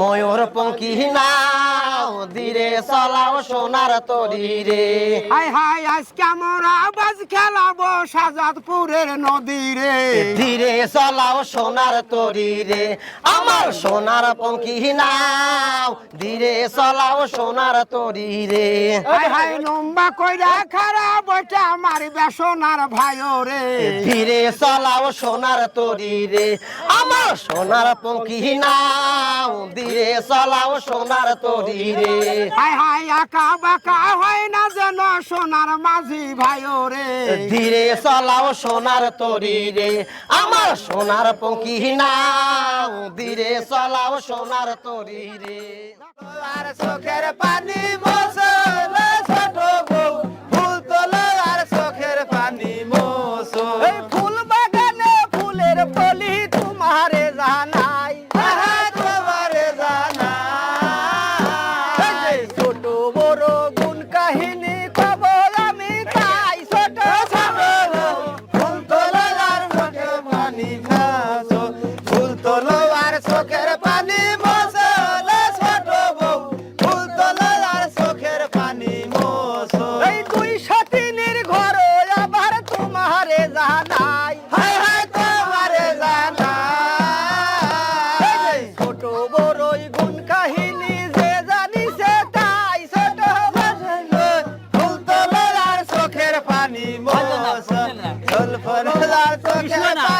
ময়ূর পঙ্কি নাও ধীরে চলাও সোনার তরি রে। হাই হাই আজকে আমরা বাজ খেলাবো সাজাদপুরের নদী রে। ধীরে চলাও সোনার তরি রে আমার সোনার পঙ্কি নাও। ধীরে চালাও সোনার তরি রে। হাই লম্বা কইরা খারা বইটা আমার বেসনার ভাইও রে। ধীরে চালাও সোনার তরি রে। আমার সোনার পঙ্কি নাও ধীরে চালাও সোনার তরি রে। হাই হাই আঁকা বাঁকা হয় না যেন সোনার মাঝি ভাইও রে। ধীরে চলাও সোনার তরি রে আমার সোনার পঙ্কি নাও ধীরে চলাও সোনার তরি রে। আর চোখের পানি মোসল ছোট বউ ফুল তোলো আর চোখের পানি ফুল বাগানে ফুলের কলি তোমারে জানাই। তোমারে জানাই। ছোট বড় গুণ কাহিনী সতীনের ঘর আবার তোমারে জানাই। হায় হায় তোমারে জানাই। ছোট বড়ই গুণ কাহিনী যে জানিছে তাই ছোট ফুলতলার চোখের পানি মজা ফুলতলার চোখের পানি